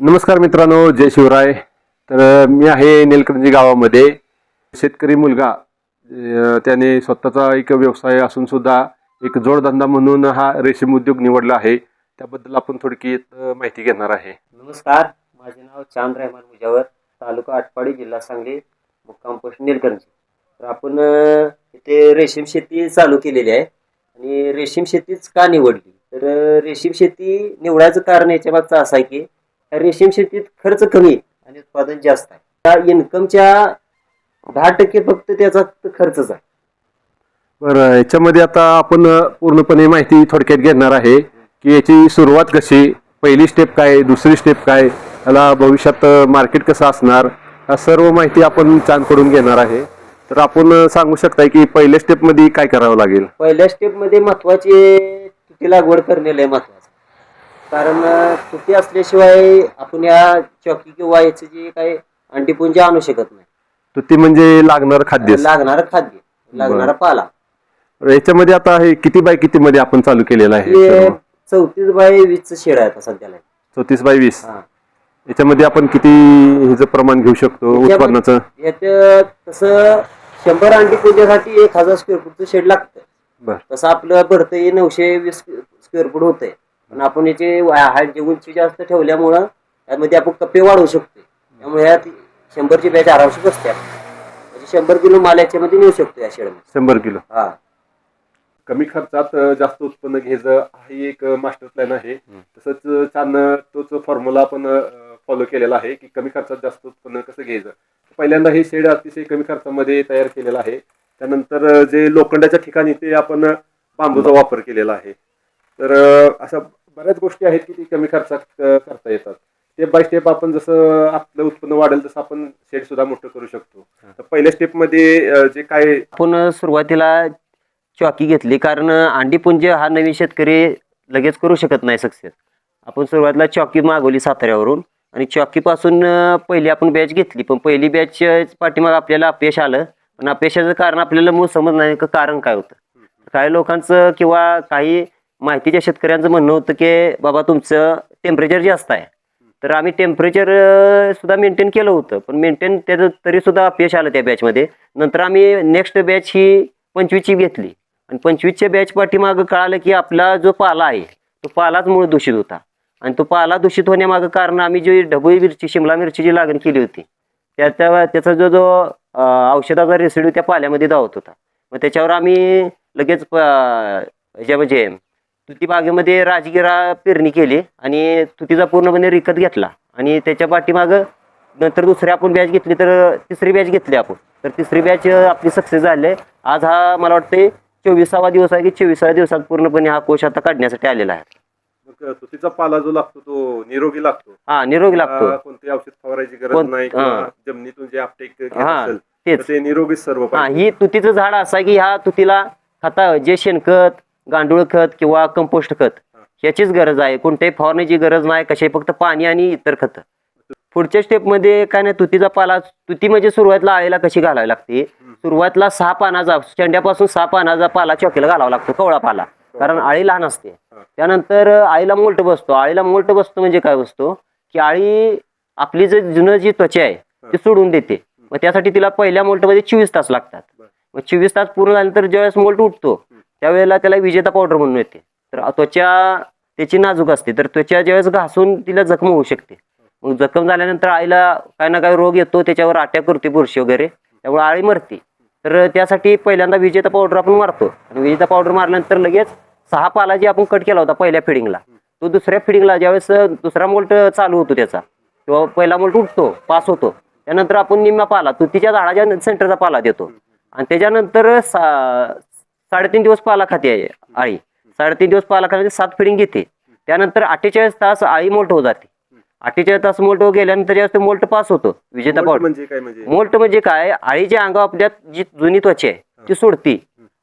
नमस्कार मित्रांनो जय शिवराय. तर मी आहे निलकंजी गावामध्ये. शेतकरी मुलगा त्याने स्वतःचा एक व्यवसाय असून सुद्धा एक जोडधंदा म्हणून हा रेशीम उद्योग निवडला आहे. त्याबद्दल आपण थोडकी माहिती घेणार आहे. नमस्कार माझे नाव चांद रहमान मुजावर तालुका आटपाडी जिल्हा सांगली मुक्काम पोस्ट निलकंठी तर आपण इथे रेशीम शेती चालू केलेली आहे आणि रेशीम शेतीच का निवडली? तर रेशीम शेती निवडायचं कारण याच्या मागचं असं आहे की रेशीम शेतीत खर्च कमी आणि उत्पादन जास्त आहे. त्या इन्कमच्या दहा टक्के फक्त त्याचा खर्चच आहे. बरं याच्यामध्ये आता आपण पूर्णपणे माहिती थोडक्यात घेणार आहे की याची सुरुवात कशी पहिली स्टेप काय दुसरी स्टेप काय याला भविष्यात मार्केट कसं असणार या सर्व माहिती आपण चांदकडून घेणार आहे. तर आपण सांगू शकताय की पहिल्या स्टेपमध्ये काय करावं लागेल? पहिल्या स्टेपमध्ये महत्वाची तुटी लागवड करणे लय महत्वाचं कारण तुटी असल्याशिवाय आपण या चॉकी किंवा याचे जे काही अंडीपुंजी आणू शकत नाही. तर ती म्हणजे लागणार खाद्य. लागणारं खाद्य लागणारा पाला. याच्यामध्ये आता हे किती बाय किती मध्ये आपण चालू केलेलं आहे? हे? चौतीस बाय वीसचं शेड आहे आता सध्याला. चौतीस बाय वीस. हा. याच्यामध्ये आपण किती ह्याचं प्रमाण घेऊ शकतो उत्पन्नाचं? यात तसं शंभर अंडी पुंजासाठी एक हजार स्क्वेअर फूटचं शेड लागतं. बर. तसं आपलं भरतं नऊशे वीस स्क्वेअर फूट होतंय. पण आपण याचे जे उंची जास्त ठेवल्यामुळं त्यामध्ये आपण कप्पे वाढवू शकतो त्यामुळे ह्यात शंभरची बॅच आरामशीर बसते. आपण. म्हणजे शंभर किलो माल याच्यामध्ये नेऊ शकतो या शेडमध्ये शंभर किलो. हा. कमी खर्चात अ, जास्त उत्पन्न घ्यायचं हा एक मास्टर प्लॅन आहे. तसंच छान तोच फॉर्म्युला आपण फॉलो केलेला आहे की कमी खर्चात जास्त उत्पन्न कसं घ्यायचं. पहिल्यांदा हे शेड अतिशय कमी खर्चामध्ये तयार केलेलं आहे. त्यानंतर अ, जे लोखंडाच्या ठिकाणी ते आपण अ, बांबूचा वापर केलेला आहे. तर अ, अशा बऱ्याच गोष्टी आहेत की ती कमी खर्चात करता येतात. स्टेप बाय स्टेप आपण जसं आपलं उत्पन्न वाढेल तसं आपण शेड सुद्धा मोठं करू शकतो. तर पहिल्या स्टेपमध्ये जे काय आपण सुरुवातीला चॉकी घेतली कारण अंडीपुंज हा नवीन शेतकरी लगेच करू शकत नाही सक्सेस. आपण सुरुवातीला चॉकी मागवली साताऱ्यावरून आणि चॉकीपासून पहिली आपण बॅच घेतली. पण पहिली बॅच पाठीमाग आपल्याला अपयश आलं. पण अपयशाचं कारण आपल्याला मूळ समज नाही कारण काय होतं? काही लोकांचं किंवा काही माहितीच्या शेतकऱ्यांचं म्हणणं होतं की बाबा तुमचं टेम्परेचर जास्त आहे. तर आम्ही टेम्परेचर सुद्धा मेंटेन केलं होतं. पण मेंटेन त्याचं तरी सुद्धा अपयश आलं त्या बॅचमध्ये नंतर आम्ही नेक्स्ट बॅच ही पंचवीसची घेतली. आणि पंचवीसच्या बॅच पाठीमागं कळालं की आपला जो पाला आहे तो पालाच मूळ दूषित होता. आणि तो पाला दूषित होण्यामागं कारण आम्ही जी ढबळी मिरची शिमला मिरचीची लागण केली होती त्याचा त्याचा जो जो औषधाचा रेसिड्यू त्या पाल्यामध्ये धावत होता. मग त्याच्यावर आम्ही लगेच प- ह्याच्या म्हणजे तुती बागेमध्ये राजगिरा पेरणी केली आणि तुतीचा पूर्णपणे रिकत घेतला आणि त्याच्या पाठीमागं नंतर दुसरी आपण बॅच घेतली तर तिसरी बॅच घेतली आपण तर तिसरी बॅच आपली सक्सेस झाली आहे. आज हा मला वाटते चोवीसावा दिवस आहे की चोवीसाव्या दिवसात पूर्णपणे हा कोश आता काढण्यासाठी आलेला आहे मग तुतीचा पाला जो लागतो तो निरोगी लागतो हा निरोगी लागतो कोणती औषध फवारायची गरज कोण- नाही हा. जमिनीतून जे आपटेक घेत हा, असेल, तेच. तर ते निरोगी सर्व हा पाहिजे. ही तुतीचं झाड असं आहे की ह्या तुतीला खता जे शेणखत गांडूळ खत किंवा कंपोस्ट खत ह्याचीच गरज आहे. कोणत्याही फवारण्याची गरज नाही. कशाही फक्त पाणी आणि इतर खतं. पुढच्या स्टेपमध्ये काय नाही तुतीचा पाला तुती म्हणजे सुरुवातीला आळीला कशी घालावी लागते? सुरुवातीला सहा पानाचा शेंड्यापासून सहा पानाचा पाला चॉकीला घालावा लागतो कवळा पाला. कारण आळी लहान असते. त्यानंतर आळीला मोल्ट बसतो. आळीला मोल्ट बसतो म्हणजे काय बसतो? की आळी आपली जे जुनं जी त्वचा आहे ती सोडून देते. मग त्यासाठी तिला पहिल्या मोल्टमध्ये चोवीस तास लागतात. मग चोवीस तास पूर्ण झाल्यानंतर ज्यावेळेस मोल्ट उठतो त्यावेळेला त्याला विजेता पावडर म्हणून येते. तर त्वचा त्याची नाजूक असते. तर त्वचा ज्यावेळेस घासून तिला जखम होऊ शकते. मग जखम झाल्यानंतर आईला काय ना काय रोग येतो त्याच्यावर आट्या करते बुरशी वगैरे. त्यामुळे आळी मरते. तर त्यासाठी पहिल्यांदा विजेता पावडर आपण मारतो. आणि विजेता पावडर मारल्यानंतर लगेच सहा पाला जे आपण कट केला होता पहिल्या फिडिंगला तो दुसऱ्या फिडिंगला ज्यावेळेस दुसरा मोल्ट चालू होतो त्याचा किंवा पहिला मोल्ट उठतो पास होतो त्यानंतर आपण निम्मा पाला तुतीच्या झाडाच्या सेंटरचा पाला देतो. आणि त्याच्यानंतर सा साडेतीन दिवस पाला खाते आहे आळी साडेतीन दिवस पाला खाते सात फिडिंग घेते. त्यानंतर अठ्ठेचाळीस तास आळी मोल्ट होत जाते. अठ्ठेचाळीस तास मोल्ट गेल्यानंतर ज्यावेळेस ते मोल्ट पास होतो विजेता मोल्ट पावडर म्हणजे काय म्हणजे? मोल्ट म्हणजे काय? आळीच्या अंगावर आपल्यात जी जुनी त्वचा आहे ती सोडते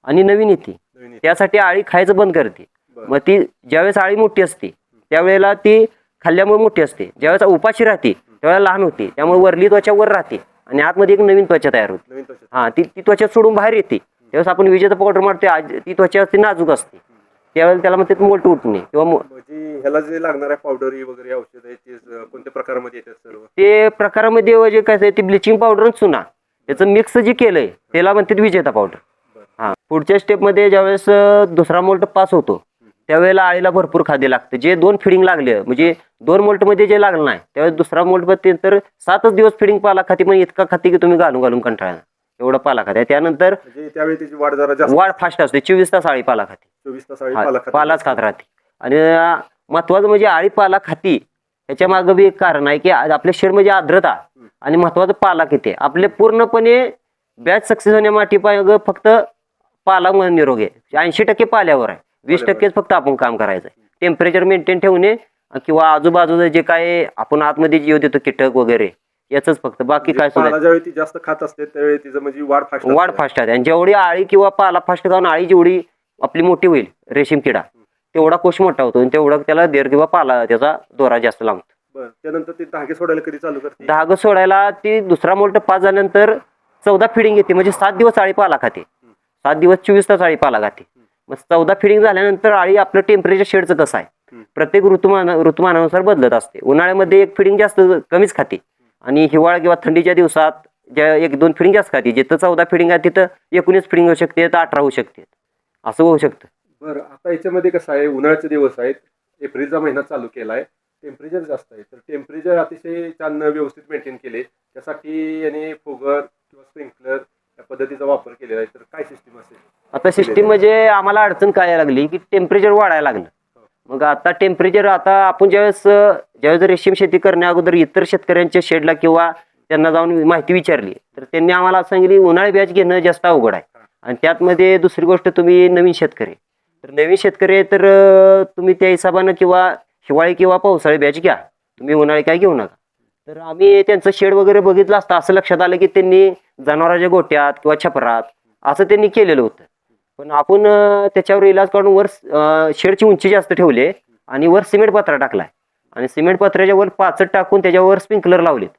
आणि नवीन येते. त्यासाठी आळी खायचं बंद करते. मग ती ज्यावेळेस आळी मोठी असते त्यावेळेला ती खाल्ल्यामुळे मोठी असते. ज्यावेळेस उपाशी राहते त्यावेळेला लहान होते. त्यामुळे वरली त्वचा वर राहते आणि आतमध्ये एक नवीन त्वचा तयार होते. हा ती ती त्वचा सोडून बाहेर येते. त्यावेळेस आपण विजेता पावडर मारते आज ती त्वचा असते नाजूक असते. त्यावेळेला त्याला म्हणतात मोल्ट उठणे किंवा मो- म्हणजे ह्याला जे लागणार आहे पावडर वगैरे औषध आहे ते अं, कोणत्या प्रकारामध्ये येतात सर्व? ते प्रकारामध्ये जे काय ते ब्लिचिंग पावडर आणि चुना. त्याचं मिक्स जे केलंय त्याला म्हणतात विजेता पावडर हा. पुढच्या स्टेपमध्ये ज्यावेळेस अं, दुसरा मोल्ट पास होतो त्यावेळेला आळीला भरपूर खाद्य लागतं. जे दोन फिडिंग लागले म्हणजे दोन मोल्टमध्ये जे लागलं नाही त्यावेळेस दुसरा मोल्टमध्ये तर सातच दिवस फिडिंग पाला खाती पण इतका खाती की तुम्ही घालून घालून कंटाळा एवढा पाला खाते त्यानंतर म्हणजे त्यावेळी त्याची वाढ जरा जास्त. वाढ फास्ट असते. चोवीस तास आळी पाला खाती चोवीस तास आळी हा, पाला खाते. पालाच खात राहते. आणि अं, महत्वाचं म्हणजे आळी पाला खाती ह्याच्या मागं बी एक कारण आहे की आज आपल्या शेडमध्ये आर्द्रता आणि महत्वाचं पाला किती आहे. आपले पूर्णपणे बॅच सक्सेस होण्यामाठी पाय- फक्त पाला म- निरोग आहे. ऐंशी टक्के पाल्यावर आहे. वीस. टक्केच फक्त आपण काम करायचं आहे. टेम्परेचर मेंटेन ठेवणे किंवा आजूबाजूला जे काय आपण आतमध्ये जीव देतो कीटक वगैरे याच फक्त. बाकी काय सुद्धा ज्यावेळी ती जास्त खात असते त्यावेळी तिचं म्हणजे वाढ फास्ट वाढ फास्ट आहे आणि जेवढी आळी किंवा पाला फास्ट खाऊन आळी जेवढी आपली मोठी होईल रेशीम किडा तेवढा कोश मोठा होतो आणि तेवढा त्याला देर किंवा पाला त्याचा दोरा जास्त लागतो त्यानंतर ते धागे सोडायला कधी चालू करते? धाग सोडायला ती दुसरा मोल्ट पाच झाल्यानंतर चौदा फिडिंग येते. म्हणजे सात दिवस आळी पाला खाते. सात दिवस चोवीस तास आळी पाला खाते. मग चौदा फिडिंग झाल्यानंतर आळी आपलं टेम्परेचर शेडचं कसं आहे. प्रत्येक ऋतुमान ऋतुमानानुसार बदलत असते. उन्हाळ्यामध्ये एक फिडिंग जास्त कमीच खाते. आणि हिवाळा किंवा थंडीच्या दिवसात ज्या एक दोन फिडिंग जास्त खाते जिथं चौदा फिडिंग आहे तिथं एकोणीस फिडिंग होऊ शकते तर अठरा होऊ शकते असं होऊ शकतं. बरं आता याच्यामध्ये कसं आहे उन्हाळ्याचे दिवस आहेत एप्रिलचा महिना चालू केला आहे टेम्परेचर जास्त आहे तर टेम्परेचर अतिशय छान व्यवस्थित मेंटेन केले त्यासाठी याने फोगर किंवा स्प्रिंकलर या पद्धतीचा वापर केलेला आहे तर काय सिस्टीम असेल? आता सिस्टीम म्हणजे आम्हाला अडचण काय लागली की टेम्परेचर वाढायला लागलं. मग आता टेम्परेचर आता आपण ज्यावेळेस ज्यावेळेस रेशीम शेती करण्या अगोदर इतर शेतकऱ्यांच्या शेडला किंवा त्यांना जाऊन माहिती विचारली तर त्यांनी आम्हाला सांगितली उन्हाळी बॅच घेणं जास्त अवघड आहे. आणि त्यातमध्ये दुसरी गोष्ट तुम्ही नवीन शेतकरी. तर नवीन शेतकरी तर तुम्ही त्या हिशोबानं किंवा हिवाळी किंवा पावसाळी बॅच घ्या. तुम्ही उन्हाळी काय घेऊ नका. तर आम्ही त्यांचं शेड वगैरे बघितलं असतं असं लक्षात आलं की त्यांनी जनावरांच्या गोट्यात किंवा छपरात असं त्यांनी केलेलं होतं. पण आपण अं, त्याच्यावर इलाज काढून वर अं, शेडची उंची जास्त ठेवली आणि वर सिमेंट पत्रा टाकलाय. आणि सिमेंट पत्र्याच्या वर पाचट टाकून त्याच्यावर स्प्रिंकलर लावलेत.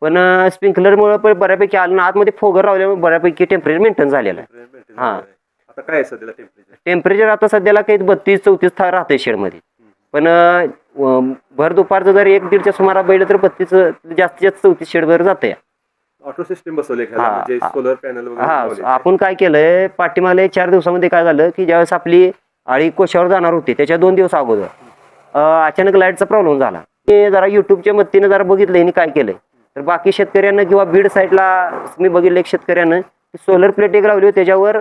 पण स्प्रिंकलरमुळे पण बऱ्यापैकी आलं ना आतमध्ये फोगर लावल्यामुळे बऱ्यापैकी टेम्परेचर मेंटेन झालेलं आहे. हा. आता काय आहे सध्याला टेम्परेचर टेम्परेचर आता सध्याला काही बत्तीस चौतीस था राहते शेडमध्ये. पण अं, व- भर दुपारचं जर एक दीडच्या सुमारात बैल तर बत्तीस जास्तीत जास्त चौतीस शेडवर जाते ऑटो सिस्टीम बसवले हा, म्हणजे हा. सोलर पॅनल वगैरे हा लावले. आपण काय केलंय पाठीमागल्या चार दिवसामध्ये काय झालं की ज्यावेळेस आपली आळी कोशावर जाणार होती त्याच्या दोन दिवस अगोदर अं, अचानक लाईटचा प्रॉब्लेम झाला ते जरा युट्यूबच्या मदतीने जरा बघितलं यांनी काय केलंय तर बाकी शेतकऱ्यांना किंवा बीड साईडला मी बघितलं एक शेतकऱ्यानं सोलर प्लेट एक लावली होती त्याच्यावर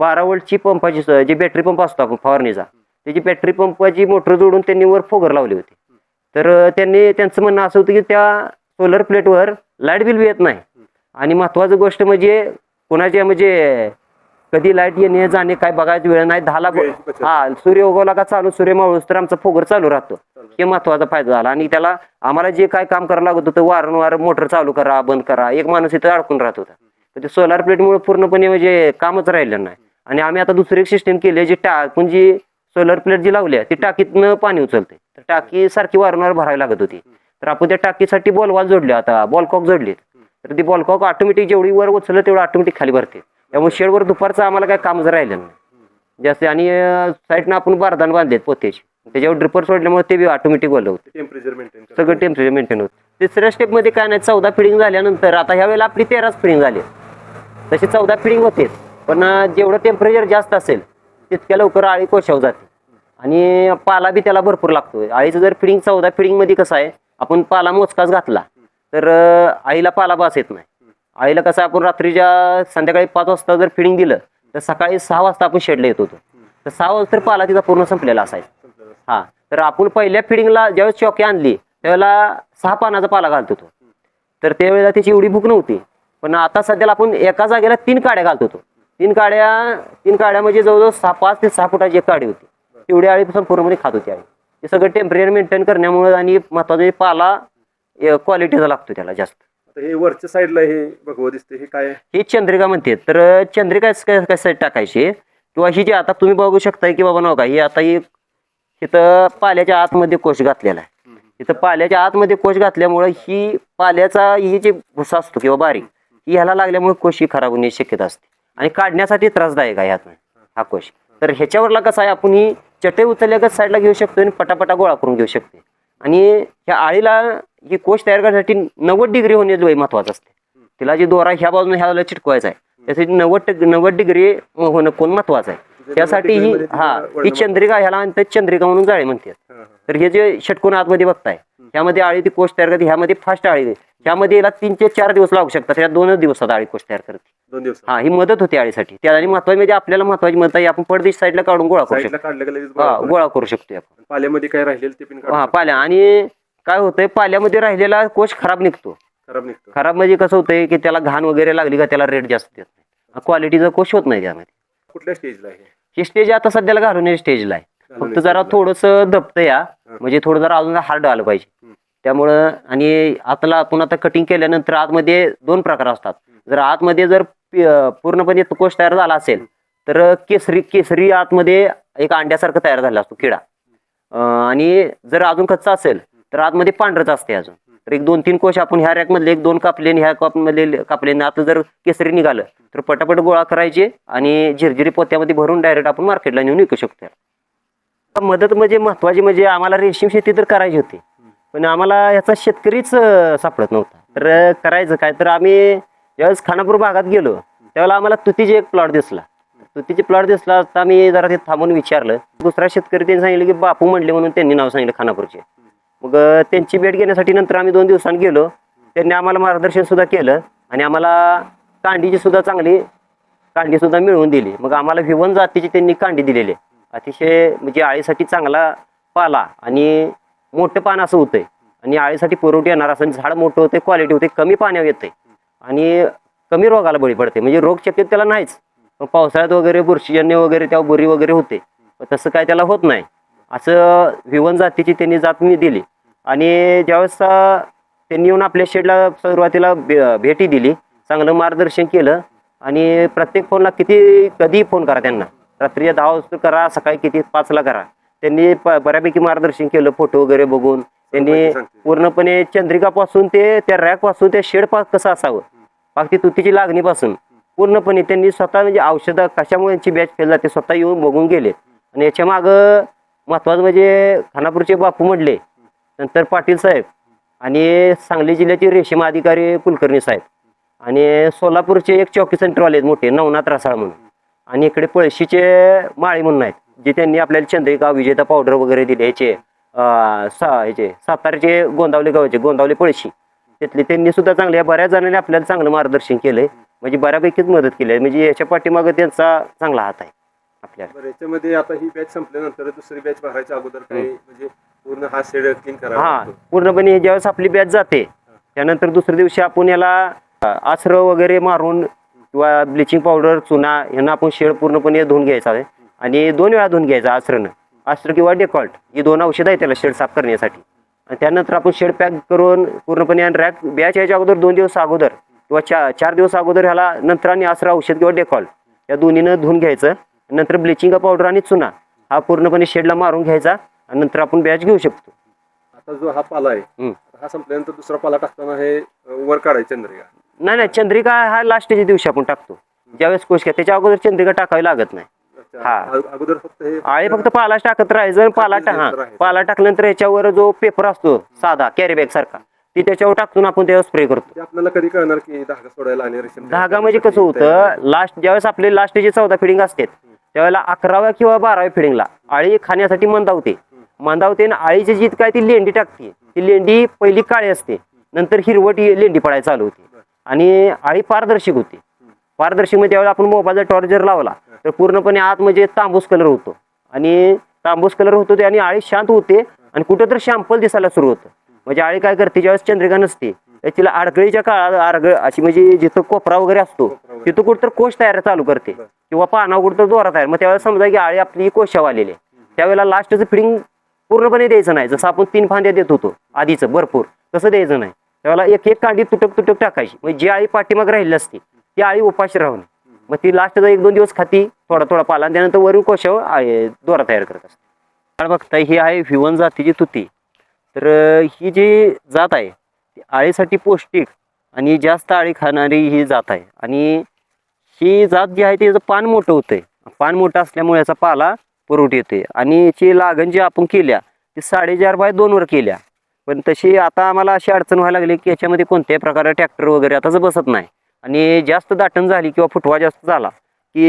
बारा वोल्टची पंपाची स- जी बॅटरी पंप असतो आपण फवारणीचा त्याची बॅटरी पंपाची मोटर जोडून त्यांनी वर फोगर लावली होती तर अं, त्यांनी त्यांचं म्हणणं असं होतं की त्या सोलर प्लेटवर लाइट बिल बी येत नाही आणि महत्वाची गोष्ट म्हणजे कोणाच्या म्हणजे कधी लाइट येणे जाणे काय बघायची वेळ नाही दहाला. हा सूर्य उगवला का चालू सूर्य मावळूस तर आमचा फोगर चालू राहतो. हे महत्त्वाचा फायदा झाला. आणि त्याला आम्हाला जे काय काम करावं लागत होतं वारंवार मोटर चालू करा बंद करा एक माणूस इथं अडकून राहत होता. तर ते सोलार प्लेटमुळे पूर्णपणे म्हणजे कामच राहिलं नाही. आणि आम्ही आता दुसरी एक सिस्टम केली आहे, जी टाकून जी सोलर प्लेट जी लावली आहे ती टाकीतनं पाणी उचलते. तर टाकी सारखी वारंवार भरावी लागत होती. तर आपण त्या टाकीसाठी बॉलवाल जोडले आता बॉलकॉक जोडलेत. तर ती बॉलकॉक ऑटोमॅटिक जेवढी वर उचललं तेवढं ऑटोमॅटिक खाली भरते. त्यामुळे शेडवर दुपारचं आम्हाला काय कामच राहिलं नाही. जास्त आणि साईडनं आपण बारदान बांधलेत पोत्याची. त्याच्यावर ड्रिपर सोडल्यामुळे ते बी ऑटोमॅटिक बोललं होतं. टेम्परेचर मेंटेन सगळं टेम्परेचर मेंटेन होत. तिसऱ्या स्टेपमध्ये काय नाही चौदा फिडिंग झाल्यानंतर आता ह्या वेळेला आपली तेराच फिडिंग झाली. तशी चौदा फिडिंग होते. पण जेवढं टेम्परेचर जास्त असेल तितक्या लवकर आळी कोशाव जाते. आणि पाला बी त्याला भरपूर लागतो आळीचं जर फिडिंग चौदा फिडिंगमध्ये कसं आहे आपण पाला मोजकाच घातला. तर आईला पालाभास येत नाही. आईला कसं आपण रात्रीच्या संध्याकाळी पाच वाजता जर फिडिंग दिलं तर सकाळी सहा वाजता आपण शेडला येत होतो. तर सहा वाजता तर पाला तिचा पूर्ण संपलेला असायचा. हा तर आपण पहिल्या फिडिंगला ज्यावेळेस चौकी आणली त्यावेळेला सहा पानाचा पाला घालत होतो. तर त्यावेळेला त्याची एवढी भूक नव्हती. पण आता सध्याला आपण एका जागेला तीन काड्या घालत होतो. तीन काड्या तीन काड्या म्हणजे जवळजवळ सहा पाच ते सहा फुटाची एक काडी होती. तेवढी आळी संपूर्णपणे खात होती आळी ते सगळं टेम्परेचर मेंटेन करण्यामुळे आणि महत्वाचं पाला क्वालिटीचा लागतो त्याला जास्त. आता हे वरच्या साईडला हे भगवं दिसते हे काय? आहे? ही चंद्रिका म्हणते. तर चंद्रिका कसं टाकायची? किंवा ही जी आता तुम्ही बघू शकताय की बाबा नका ही आता ही इथं पाल्याच्या आतमध्ये कोश घातलेला आहे. इथं पाल्याच्या आतमध्ये कोश घातल्यामुळे ही पाल्याचा ही जी भुसा असतो किंवा बारीक ही ह्याला लागल्यामुळे कोश ही खराब होण्याची शक्यता असते. आणि काढण्यासाठी त्रासदायक आहे ह्यात हा कोश. तर ह्याच्यावरला कसं आहे आपण ही चटई उचलल्यागत साईडला घेऊ शकतो आणि पटापटा गोळा करून घेऊ शकते आणि ह्या आळीला ही कोश तयार करण्यासाठी नव्वद डिग्री होणे लय महत्वाचं असते. तिला जी दोरा ह्या बाजूने ह्या बाजूला चिटकवायचा आहे त्यासाठी नव्वद नव्वद डिग्री होणं कोण महत्वाचं आहे? त्यासाठी ही हा ही चंद्रिका ह्याला चंद्रिका म्हणून जाळी म्हणतात. हा. तर हे जे षटकोन आतमध्ये बघताय ह्यामध्ये आळी ती कोश तयार करते ह्यामध्ये फास्ट आळी. ह्यामध्ये याला तीन ते चार दिवस लागू शकतात या दोनच दिवसात आळी कोश तयार करते. दोन दिवस हा ही मदत होते आळीसाठी. त्या आणि महत्वाची म्हणजे आपल्याला महत्वाची मदत आहे आपण पडदेश साईडला काढून गोळा करू शकतो. हा गोळा करू शकतो. आपण. पाल्यामध्ये काय राहिलेलं ते पण हा. पाल्या. आणि काय होतंय पाल्यामध्ये राहिलेला कोश खराब निघतो. खराब निघतो. खराब म्हणजे कसं होतंय की त्याला घाण वगैरे लागली का त्याला रेट जास्त देत नाही. क्वालिटीचा कोश होत नाही त्यामध्ये. कुठल्या स्टेजला आहे? हे स्टेज आता सध्याला घालून स्टेजला आहे. फक्त जरा. थोडंसं दबतं या म्हणजे थोडं जरा अजून हार्ड आलं पाहिजे. त्यामुळं आणि आतला आपण आता कटिंग केल्यानंतर आतमध्ये दोन प्रकार असतात. जर आतमध्ये जर पूर्णपणे कोश तयार झाला असेल तर केसरी केसरी आतमध्ये एक अंड्यासारखं तयार झाला असतो किडा. आणि जर अजून कच्चा असेल तर आतमध्ये पांढरच असते अजून. तर एक दोन तीन कोश आपण ह्या रॅकमधले एक दोन कापले आणि ह्या कॉपमधले कापले आणि आता जर केसरी निघालं तर पटापट गोळा करायचे आणि झिरझिरी पोत्यामध्ये भरून डायरेक्ट आपण मार्केटला नेऊन विकू शकतो. मदत म्हणजे महत्वाची म्हणजे आम्हाला रेशीम शेती तर करायची होती. पण आम्हाला याचा शेतकरीच सापडत नव्हता. तर करायचं काय? तर आम्ही ज्यावेळेस खानापूर भागात गेलो त्यावेळेला आम्हाला तुतीचे एक प्लॉट दिसला. तुतीचे प्लॉट दिसला असता आम्ही जरा ते थांबून विचारलं. दुसरा शेतकरी त्यांनी सांगितलं की बापू म्हणले म्हणून त्यांनी नाव सांगितलं खानापूरचे. मग त्यांची भेट घेण्यासाठी नंतर आम्ही दोन दिवसांनी गेलो. त्यांनी आम्हाला मार्गदर्शन सुद्धा केलं आणि आम्हाला कांडीची सुद्धा चांगली कांडी सुद्धा मिळवून दिली. मग आम्हाला विवन जातीची त्यांनी कांडी दिलेली. आहे. अतिशय म्हणजे आळीसाठी चांगला पाला आणि मोठं पान असं होतंय. आणि आळीसाठी पुरवठी येणार असं झाड मोठं होते क्वालिटी होते कमी पाण्यावर येते आणि कमी रोगाला बळी पडते म्हणजे रोग शक्यत त्याला नाहीच. पण पावसाळ्यात वगैरे बुरशीजन्य वगैरे त्या बुरी वगैरे होते. पण तसं काय त्याला होत नाही. असं विवन जातीची त्यांनी जात मी दिली. आणि ज्यावेळेस त्यांनी येऊन आपल्या शेडला सुरुवातीला भे- भेटी दिली चांगलं मार्गदर्शन केलं. आणि प्रत्येक फोनला किती कधीही फोन करा त्यांना. रात्री दहा वाजता करा सकाळी किती पाचला करा. त्यांनी प- बऱ्यापैकी मार्गदर्शन केलं फोटो वगैरे बघून. त्यांनी सांगते. पूर्णपणे चंद्रिकापासून ते त्या रॅकपासून ते शेड पास कसं असावं? बाकी तुतीची लागणीपासून. पूर्णपणे त्यांनी स्वतः म्हणजे औषधं कशामुळे यांची बॅच फेल जाते स्वतः येऊन बघून गेले. आणि याच्या मागं महत्वाचं म्हणजे खानापूरचे बापू म्हणले नंतर पाटील साहेब आणि सांगली जिल्ह्याचे रेशीम अधिकारी कुलकर्णी साहेब. आणि सोलापूरचे एक चौकी सेंटरवाले आहेत मोठे नवनाथ रसाळ म्हणून. आणि इकडे पळशीचे माळी म्हणून आहेत. जे त्यांनी आपल्याला चंद्रिका विजेता पावडर वगैरे दिले ह्याचे सा ह्याचे सातारचे गोंदावले गावाचे गोंदावले पळशी तिथले त्यांनी सुद्धा चांगले बऱ्याच जणांनी आपल्याला चांगलं मार्गदर्शन केलंय. म्हणजे बऱ्यापैकीच मदत केली आहे. म्हणजे याच्या पाठीमागं त्यांचा चांगला हात आहे आपल्याला. याच्यामध्ये आता ही बॅच संपल्यानंतर दुसरी बॅच भरायच्या अगोदर काही म्हणजे पूर्ण हा शेड क्लीन करावा हा. पूर्णपणे ज्यावेळेस आपली बॅच जाते त्यानंतर दुसऱ्या दिवशी आपण याला आसरं वगैरे मारून किंवा ब्लिचिंग पावडर चुना यांना आपण शेड पूर्णपणे धुवून घ्यायचा आहे. आणि दोन वेळा धुवून घ्यायचा आसरनं. आसर किंवा डेकॉल्ट ही दोन औषधं आहेत त्याला शेड साफ करण्यासाठी. आणि त्यानंतर आपण शेड पॅक करून पूर्णपणे रॅक बॅच यायच्या अगोदर दोन दिवस अगोदर किंवा चार चार दिवस अगोदर ह्याला नंतर आणि आसरा औषध किंवा डेकॉल्ट या दोन्हीनं धुवून घ्यायचं. नंतर ब्लिचिंग पावडर आणि चुना हा पूर्णपणे शेडला मारून घ्यायचा आणि नंतर आपण बॅच घेऊ शकतो. आता जो हा पाला आहे. हा संपल्यानंतर दुसरा पाला टाकताना हे वर काढायचं चंद्रिका? नाही नाही चंद्रिका हा लास्टच्या दिवशी आपण टाकतो. ज्यावेळेस कोश घ्या त्याच्या अगोदर चंद्रिका टाकावी लागत नाही. हा. अगोदर फक्त हे आळे फक्त पालाच टाकत राहायचं पाला टा हा. पाला टाकल्यानंतर याच्यावर जो पेपर असतो साधा कॅरी बॅग सारखा ती त्याच्यावर टाकून आपण त्यावर स्प्रे करतो. ते आपल्याला कधी कळणार की धागा सोडायला आणि धागा म्हणजे कसं होतं लास्ट ज्यावेळेस आपले लास्टचे चौदा फिडिंग असते त्यावेळेला अकराव्या किंवा बाराव्या फिडिंगला आळी खाण्यासाठी मंदावते. मंदावते आणि आळीची जी काय ती लेंडी टाकते ती लेंडी पहिली काळी असते नंतर हिरवट ही लेंडी पडायला चालू होते. आणि आळी पारदर्शक होती. पारदर्शकमध्ये त्यावेळेला आपण मोबाईलचा टॉर्च जर लावला तर पूर्णपणे आत म्हणजे तांबूस कलर होतो. आणि तांबूस कलर होतो ते आणि आळी शांत होते आणि कुठं तर शॅम्पल दिसायला सुरू होतं. म्हणजे आळी काय करते ज्यावेळेस चंद्रिका नसते तिला अडगळीच्या काळात अडगळ अशी म्हणजे जिथं कोपरा वगैरे असतो तिथं कुठं तर कोश तयार चालू करते. किंवा पाना कुठं तर दोरा तयार. मग त्यावेळेला समजा की आळी आपली कोशाव आलेली आहे. त्यावेळेला लास्टचं फिडिंग पूर्णपणे द्यायचं नाही. जसं आपण तीन फांद्या देत होतो आधीचं भरपूर तसं द्यायचं नाही. त्यावेळेला एक एक कांडी तुटक तुटक टाकायची. म्हणजे जी आळी पाठीमाग राहिली असती ती आळी उपाशी राहून. मग ती लास्टचा एक दोन दिवस खाती थोडा थोडा पाला आणि त्यानंतर वरून कोशावर आळी- दोरा तयार करत असते. तर बघताय ही आहे व्हिवन जातीची तुती. तर ही जी जात आहे ती आळीसाठी पौष्टिक आणि जास्त आळी खाणारी ही जात आहे. आणि ही जात जी आहे त्याचं पान मोठं होतंय. पान मोठं असल्यामुळे याचा पाला पुरवठी येते आणि याची लागण जी आपण केल्या ती साडेचार बाय दोनवर केल्या. पण तशी आता आम्हाला अशी अडचण व्हायला लागली की याच्यामध्ये कोणत्याही प्रकारे ट्रॅक्टर वगैरे आताच बसत नाही. आणि जास्त दाटण झाली किंवा फुटवा जास्त झाला की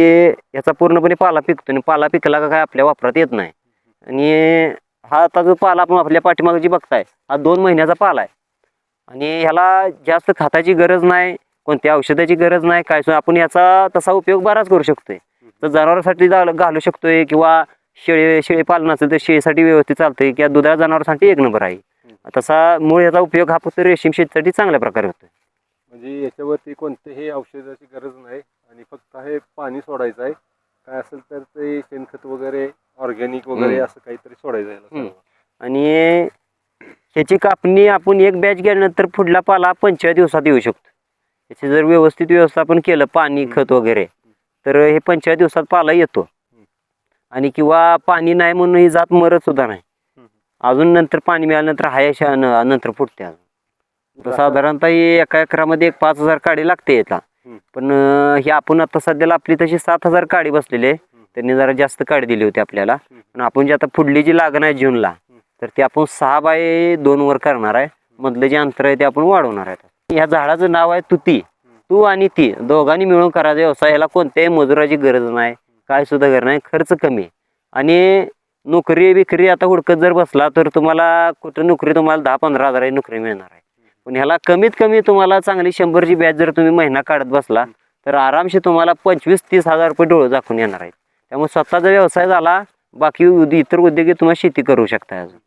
याचा पूर्णपणे पाला पिकतो आणि पाला पिकला का काय आपल्या वापरात येत नाही. आणि हा आता जो पाला आपण आपल्या पाठीमागे जी बघताय हा दोन महिन्याचा पाला आहे. आणि ह्याला जास्त खताची गरज नाही कोणत्या औषधाची गरज नाही काय आपण याचा तसा उपयोग बराच करू शकतोय. तर जनावरांसाठी घालू शकतोय किंवा शेळी शेळी पालन असेल तर शेळीसाठी व्यवस्थित चालतंय किंवा दुधाळ जनावरांसाठी एक नंबर आहे. तसा मूळ याचा उपयोग हा फक्त रेशीम शेतीसाठी चांगल्या प्रकारे होतोय. म्हणजे याच्यावरती कोणतेही औषधाची गरज नाही आणि फक्त हे पाणी सोडायचं आहे काय असेल तर ते शेणखत वगैरे ऑर्गॅनिक वगैरे. असं काहीतरी सोडायचं आहे याला हम्म. सर्व. आणि ह्याची कापणी आपण एक बॅच गेल्यानंतर पुढला पाला पंचेचाळीस दिवसात येऊ शकतो याची जर व्यवस्थित व्यवस्थापन केलं पाणी खत वगैरे तर हे पंचेचाळीस दिवसात पाला येतो आणि किंवा पाणी नाही म्हणून ही जात मरत सुद्धा नाही हम्म. अजून नंतर पाणी मिळाल्यानंतर हायशा नंतर फुटते अजून तर साधारणतः एका एकरामध्ये एक पाच हजार काडी लागते याला. पण ही आपण आता सध्याला आपली तशी सात हजार काडी बसलेली आहे. त्यांनी जरा जास्त काडी दिली होती आपल्याला. पण आपण जी आता पुढली जी लागण आहे जूनला तर ते आपण सहा बाय दोन वर करणार आहे. मधलं जे अंतर आहे ते आपण वाढवणार आहे. ह्या झाडाचं नाव आहे तुती. तू आणि ती दोघांनी मिळून करायचा व्यवसाय. ह्याला कोणत्याही मजुराची गरज नाही. काय सुद्धा गरज नाही. खर्च कमी. आणि नोकरी बिकरी आता हुडकत जर बसला तर तुम्हाला कुठं नोकरी तुम्हाला दहा पंधरा हजाराची नोकरी मिळणार आहे. पण ह्याला कमीत कमी तुम्हाला चांगली शंभरची बॅच जर तुम्ही महिना काढत बसला तर आरामशी तुम्हाला पंचवीस तीस हजार रुपये डोळं दाखवून येणार आहेत. त्यामुळे स्वतःचा व्यवसाय झाला बाकी उद- इतर उद्योगी तुम्हाला शेती करू शकता अजून.